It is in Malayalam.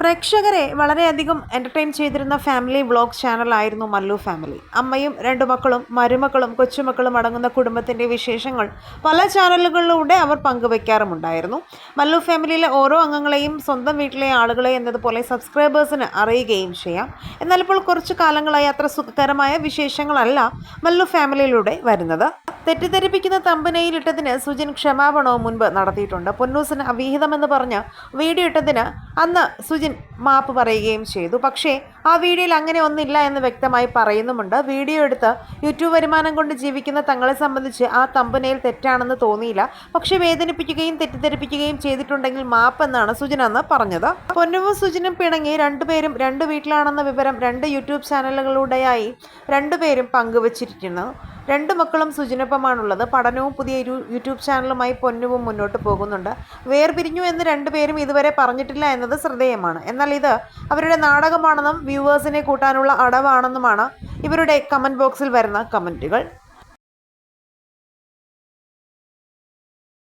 പ്രേക്ഷകരെ വളരെയധികം എന്റർടൈൻ ചെയ്തിരുന്ന ഫാമിലി വ്ളോഗ് ചാനലായിരുന്നു മല്ലു ഫാമിലി അമ്മയും രണ്ടു മക്കളും മരുമക്കളും കൊച്ചുമക്കളും അടങ്ങുന്ന കുടുംബത്തിന്റെ വിശേഷങ്ങൾ പല ചാനലുകളിലൂടെ അവർ പങ്കുവയ്ക്കാറുമുണ്ടായിരുന്നു മല്ലു ഫാമിലിയിലെ ഓരോ അംഗങ്ങളെയും സ്വന്തം വീട്ടിലെ ആളുകളെ എന്നതുപോലെ സബ്സ്ക്രൈബേഴ്സിന് അറിയുകയും ചെയ്യാം. എന്നാൽ ഇപ്പോൾ കുറച്ചു കാലങ്ങളായി അത്ര സുഖകരമായ വിശേഷങ്ങളല്ല മല്ലു ഫാമിലിയിലൂടെ വരുന്നത്. തെറ്റിദ്ധരിപ്പിക്കുന്ന തമ്പനയിലിട്ടതിന് സുജിൻ ക്ഷമാപണവും മുൻപ് നടത്തിയിട്ടുണ്ട്. പൊന്നൂസിന് അവിഹിതമെന്ന് പറഞ്ഞ് വീഡിയോ ഇട്ടതിന് അന്ന് സുജിൻ മാപ്പ് പറയുകയും ചെയ്തു. പക്ഷേ ആ വീഡിയോയിൽ അങ്ങനെ ഒന്നില്ല എന്ന് വ്യക്തമായി പറയുന്നുമുണ്ട്. വീഡിയോ എടുത്ത് യൂട്യൂബ് വരുമാനം കൊണ്ട് ജീവിക്കുന്ന തങ്ങളെ സംബന്ധിച്ച് ആ തമ്പനയിൽ തെറ്റാണെന്ന് തോന്നിയില്ല. പക്ഷേ വേദനിപ്പിക്കുകയും തെറ്റിദ്ധരിപ്പിക്കുകയും ചെയ്തിട്ടുണ്ടെങ്കിൽ മാപ്പ് എന്നാണ് സുജിൻ അന്ന് പറഞ്ഞത്. പൊന്നുവും സുജിനും പിണങ്ങി രണ്ടുപേരും രണ്ട് വീട്ടിലാണെന്ന വിവരം രണ്ട് യൂട്യൂബ് ചാനലുകളുടെയായി രണ്ടുപേരും പങ്കുവച്ചിരിക്കുന്നു. രണ്ട് മക്കളും സുജിനൊപ്പമാണുള്ളത്. പഠനവും പുതിയ യൂട്യൂബ് ചാനലുമായി പൊന്നുവും മുന്നോട്ട് പോകുന്നുണ്ട്. വേർപിരിഞ്ഞു എന്ന് രണ്ടുപേരും ഇതുവരെ പറഞ്ഞിട്ടില്ല എന്നത് ശ്രദ്ധേയമാണ്. എന്നാൽ ഇത് അവരുടെ നാടകമാണെന്നും വ്യൂവേഴ്സിനെ കൂട്ടാനുള്ള അടവാണെന്നുമാണ് ഇവരുടെ കമന്റ് ബോക്സിൽ വരുന്ന കമന്റുകൾ